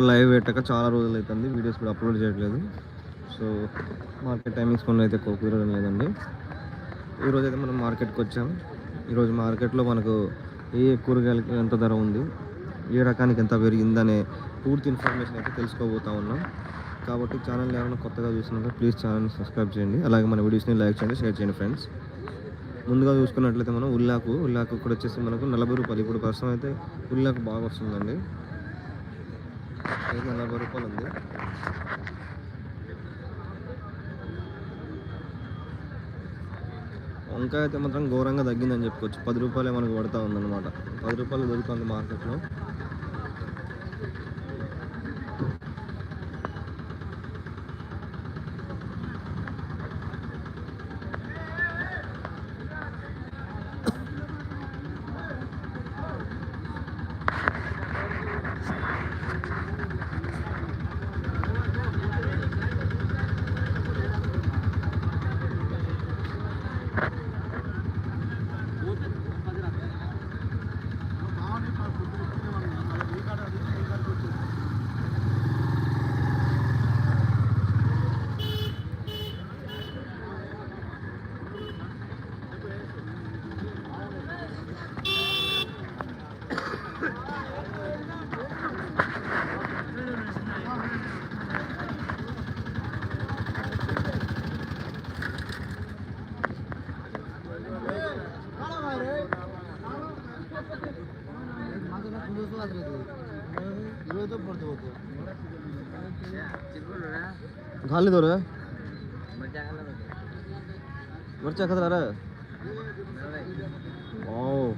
Live పెట్టక చాలా రోజులు అవుతుంది వీడియోస్ కూడా అప్లోడ్ చేయట్లేదు. సో మార్కెట్ టైమింగ్స్ కొన్ని అయితే ఎక్కువ కుదరడం లేదండి ఈరోజు అయితే మనం మార్కెట్కి వచ్చాం. ఈరోజు మార్కెట్లో మనకు ఏ కూరగాయలకి ఎంత ధర ఉంది? ఏ రకానికి ఎంత పెరిగిందనే పూర్తి ఇన్ఫర్మేషన్ అయితే తెలుసుకోబోతా ఉన్నాం. కాబట్టి ఛానల్ ఏమైనా కొత్తగా చూసినట్లయితే ప్లీజ్ ఛానల్ని సబ్స్క్రైబ్ చేయండి. అలాగే మన వీడియోస్ని లైక్ చేయండి షేర్ చేయండి ఫ్రెండ్స్. ముందుగా చూసుకున్నట్లయితే మనం ఉల్లాకు ఉల్లాకు కూడా వచ్చేసి మనకు నలభై రూపాయలు. ఇప్పుడు ప్రస్తుతం అయితే ఉల్లాకు బాగా వస్తుందండి. ఇది నలభై రూపాయలు ఉంది. వంకాయ అయితే మాత్రం ఘోరంగా తగ్గిందని చెప్పుకోవచ్చు. పది రూపాయలే మనకు పడతా ఉందన్నమాట. పది రూపాయలు దొరుకుతుంది మార్కెట్లో. खाली दो रे मिर्चा खतरा रे ओ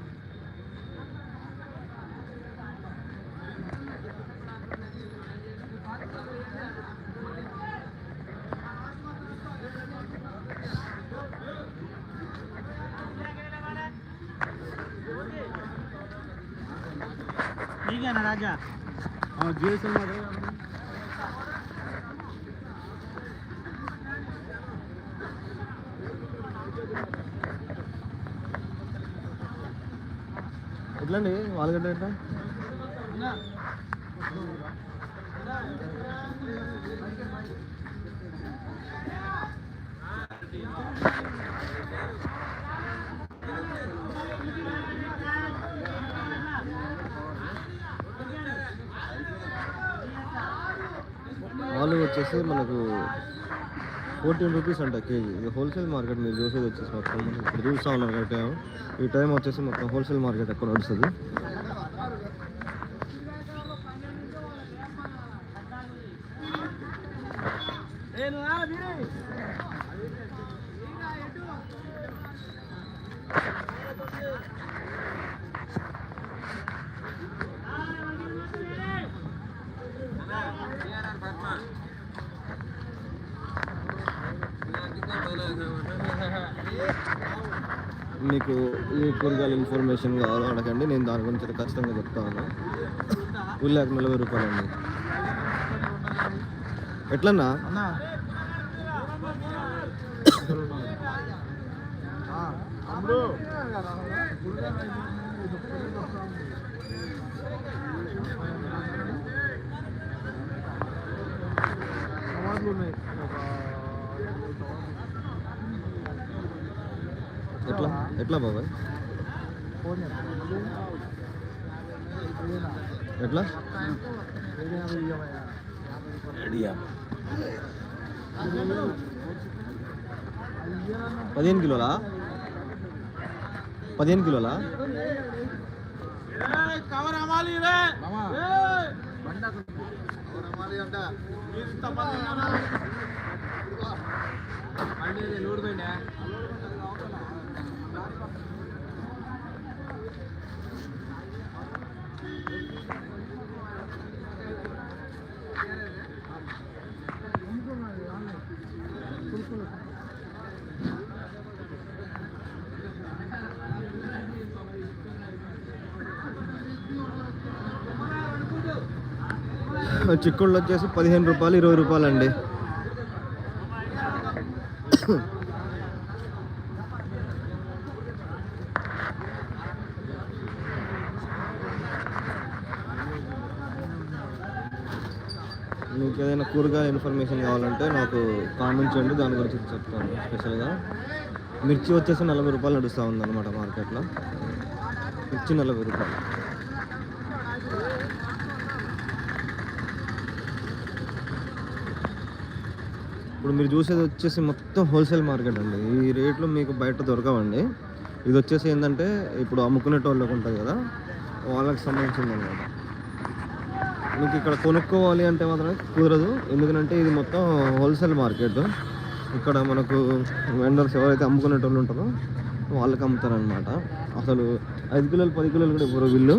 ठीक है ना राजा हाँ जियो सिम ఎట్లండి? వాళ్ళగడ్డ ఎట్లా? వాళ్ళు వచ్చేసి మనకు ఫోర్టీన్ రూపీస్ అంట కేజీ. ఇది హోల్సేల్ మార్కెట్ మీరు చూసేది వచ్చేసి మొత్తం ఇప్పుడు చూస్తూ ఉన్నారు కరెక్ట్ ఈ టైం వచ్చేసి మొత్తం హోల్సేల్ మార్కెట్ ఎక్కడ నడుస్తుంది? మీకు ఈ కూరగాయల ఇన్ఫర్మేషన్ కావాలో అడగండి. నేను దాని గురించి ఖచ్చితంగా చెప్తాను. ఉల్లాక నలభై రూపాయలు అండి. ఎట్లన్నా? ఉన్నాయి ఎట్లా? ఎట్లా బాబాయ్? ఎట్లా? పదిహేను కిలోలా? పదిహేను కిలోలా? కవర్ అమ్మాలి రే కవర్ అమ్మాలి అంట. ఇంతమంది లోడ్ పోయినా చిక్కుళ్ళు వచ్చేసి పదిహేను రూపాయలు ఇరవై రూపాయలు అండి మీకు ఏదైనా కూరగాయల ఇన్ఫర్మేషన్ కావాలంటే నాకు కామెంట్ చేయండి దాని గురించి చెప్తాను స్పెషల్గా. మిర్చి వచ్చేసి నలభై రూపాయలు నడుస్తూ ఉందన్నమాట మార్కెట్లో. మిర్చి నలభై రూపాయలు. ఇప్పుడు మీరు చూసేది వచ్చేసి మొత్తం హోల్సేల్ మార్కెట్ అండి. ఈ రేట్లు మీకు బయట దొరకవండి. ఇది వచ్చేసి ఏంటంటే ఇప్పుడు అమ్ముకునేటోళ్ళకి ఉంటుంది కదా వాళ్ళకి సంబంధించింది అనమాట మీకు ఇక్కడ కొనుక్కోవాలి అంటే మాత్రం కుదరదు. ఎందుకంటే ఇది మొత్తం హోల్సేల్ మార్కెట్. ఇక్కడ మనకు వెండర్స్ ఎవరైతే అమ్ముకునేటోళ్ళు ఉంటారో వాళ్ళకి అమ్ముతారనమాట అసలు ఐదు కిలోలు పది కిలోలు కూడా ఇప్పుడు వీళ్ళు.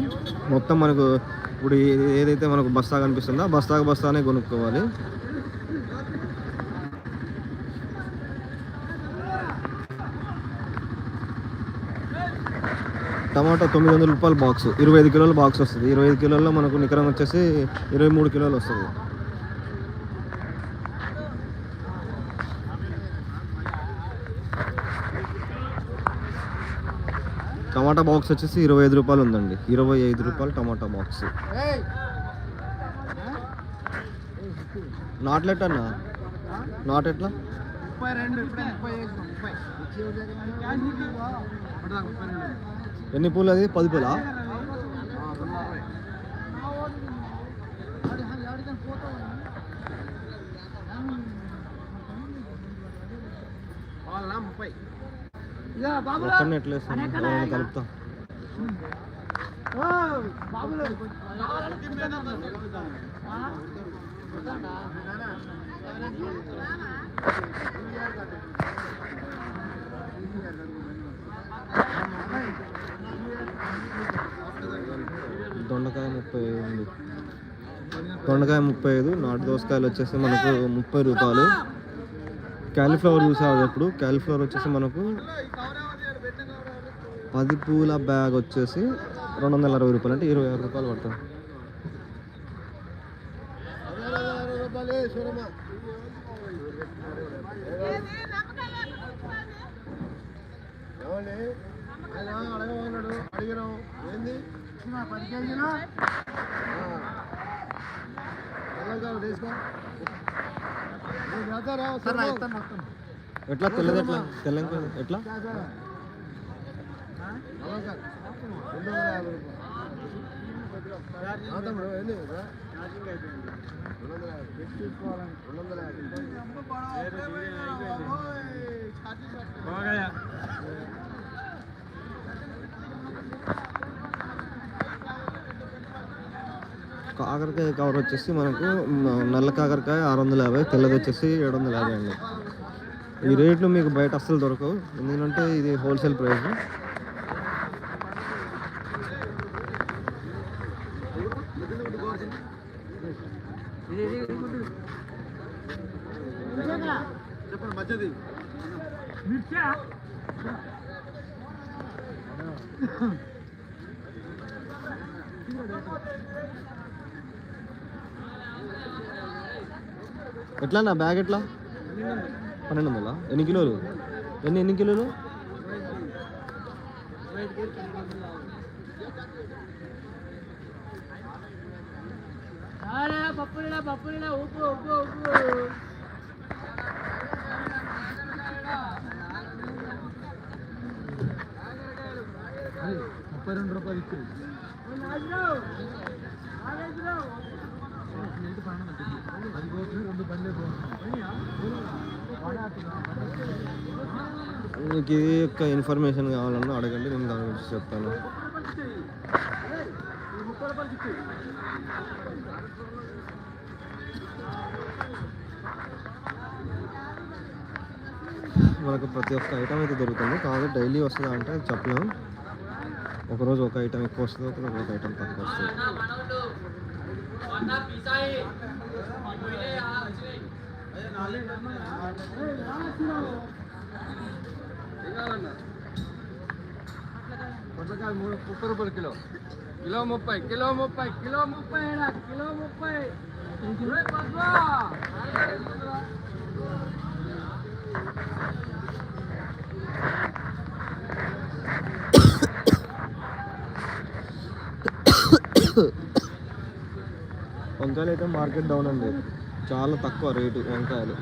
మొత్తం మనకు ఇప్పుడు ఏదైతే మనకు బస్తా కనిపిస్తుందో బస్తాకు బస్తానే కొనుక్కోవాలి. టమాటా తొమ్మిది వందల రూపాయల బాక్స్ ఇరవై ఐదు కిలోల బాక్స్ వస్తుంది. ఇరవై ఐదు కిలోల్లో మనకు నికరం వచ్చేసి ఇరవై మూడు కిలోలు వస్తుంది. టమాటా బాక్స్ వచ్చేసి ఇరవై ఐదు రూపాయలు ఉందండి. ఇరవై ఐదు రూపాయలు టమాటా బాక్స్. నాట్లెట్ అన్న? నాట్ ఎట్లా? ముప్పై రెండు ముప్పై ముప్పై. ఎన్ని పూలు అది? పది పూలా? కలుపుతాం ఒక్కడిని ఎట్లా వేస్తాను దొండకాయ ముప్పై ఐదు ఉంది. దొండకాయ ముప్పై ఐదు నాటు దోసకాయలు వచ్చేసి మనకు ముప్పై రూపాయలు. క్యాలీఫ్లవర్ చూసావు ఎప్పుడు? క్యాలీఫ్లవర్ వచ్చేసి మనకు పది పూల బ్యాగ్ వచ్చేసి రెండు వందల అరవై రూపాయలు. అంటే ఇరవై ఆరు రూపాయలు పడుతుంది అడిగినాం ఏంది పది కేజీలు తీసుకో ఎట్లా? తెల్లది ఎట్లా? తెల్లంక ఎట్లా? కాకరకాయ కవర్ వచ్చేసి మనకు నల్ల కాకరకాయ ఆరు వందల యాభై తెల్లది వచ్చేసి ఏడు వందల యాభై అండి. ఈ రేట్లు మీకు బయట అస్సలు దొరకవు. ఎందుకంటే ఇది హోల్సేల్ ప్రైస్. చెప్పండి మధ్యది ఎట్లా నా బ్యాగ్ ఎట్లా? పన్నెండు వందలా? ఎన్ని కిలోలు? ఎన్ని ఎన్ని కిలోలు? పప్పుడా పప్పుడా ఉప్పు ఉప్పు ఉప్పు ముప్పై రెండు రూపాయలు ఇచ్చింది అది పోతుంది రెండు బండ్లే మీకు ఇది యొక్క ఇన్ఫర్మేషన్ కావాలన్నా అడగండి నేను దాని గురించి చెప్తాను. మనకు ప్రతి ఒక్క ఐటమ్ అయితే దొరుకుతుంది. కాదు డైలీ వస్తుందా అంటే చెప్పలేము. ఒకరోజు ఒక ఐటమ్ ఎక్కువ వస్తుంది ఒకరోజు ఒక ఐటమ్ తక్కువ వస్తుంది. పొట్లకాయలు మూడు ముప్పై రూపాయలు కిలో కిలో ముప్పై కిలో ముప్పై కిలో ముప్పై ఏడా కిలో ముప్పై ఇరవై పద్వా. వంకాయలు అయితే మార్కెట్ డౌన్ అండి. చాలా తక్కువ రేటు వంకాయలు.